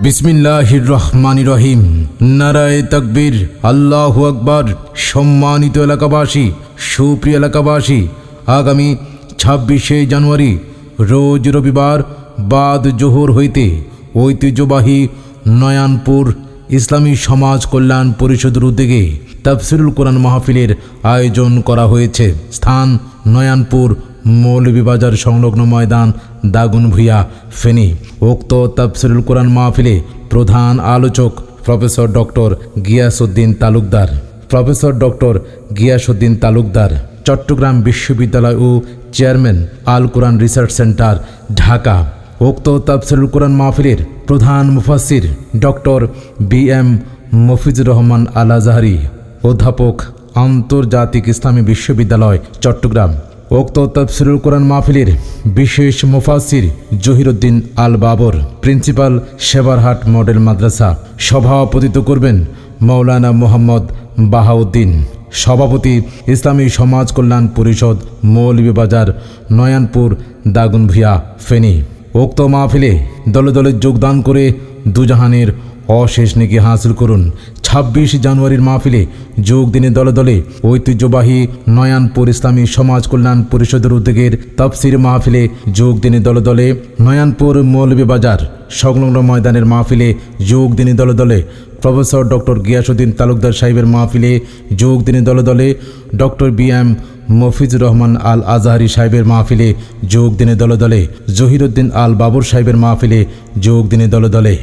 বিসমিল্লাহির রহমান রহিম নারায় তকবীর। আল্লাহ আকবর। সম্মানিত এলাকাবাসী, সুপ্রিয় এলাকাবাসী, আগামী ছাব্বিশে জানুয়ারি, রোজ রবিবার, বাদ জোহর হইতে ঐতিহ্যবাহী নয়ানপুর ইসলামী সমাজ কল্যাণ পরিষদের উদ্যোগে তাফসিরুল কোরআন মাহফিলের আয়োজন করা হয়েছে। স্থান নয়ানপুর মৌলভীবাজার সংলগ্ন ময়দান দাগুন ভুইয়া। ফেনী। উক্ত তাফসিরুল কোরআন মাহফিলে প্রধান আলোচক professor doctor Giasuddin Talukdar. Professor doctor Giasuddin Talukdar. Chittagong বিশ্ববিদ্যালয় ও চেয়ারম্যান আল কোরআন রিসার্চ সেন্টার, ঢাকা। উক্ত তাফসিরুল কোরআন মাহফিলের প্রধান মুফাসির doctor B M Mafizur Rahman Al Azhari. অধ্যাপক আন্তর্জাতিক ইসলামী বিশ্ববিদ্যালয়, চট্টগ্রাম। উক্ত তফসিরুল কোরআন মাহফিলের বিশেষ মুফাসির জহিরুদ্দিন আল বাবর, প্রিন্সিপাল সেবারহাট মডেল মাদ্রাসা, সভাপতিত্ব করবেন মৌলানা মোহাম্মদ বাহাউদ্দিন। সভাপতি ইসলামী সমাজ কল্যাণ পরিষদ মৌলভীবাজার, নয়ানপুর, দাগুনভিয়া, ফেনী। উক্ত মাহফিলে দলে দলে যোগদান করে দুজাহানের অশেষ নেকি হাসিল করুন। ছাব্বিশ জানুয়ারির মাহফিলে যোগ দিনে দলে দলে ঐতিহ্যবাহী নয়ানপুর ইসলামী সমাজ কল্যাণ পরিষদের উদ্যোগের তফসির মাহফিলে যোগ দিনে দলে দলে নয়ানপুর মৌলভীবাজার সংলগ্ন ময়দানের মাহফিলে যোগ দিনে দলে দলে প্রফেসর ডক্টর গিয়াসুদ্দিন তালুকদার সাহেবের মাহফিলে যোগ দিনে দলে দলে doctor B M Mafizur Rahman Al Azhari সাহেবের মাহফিলে যোগ দিনে দলে দলে জহিরুদ্দিন আল বাবুর সাহেবের মাহফিলে যোগ দিনে দলে দলে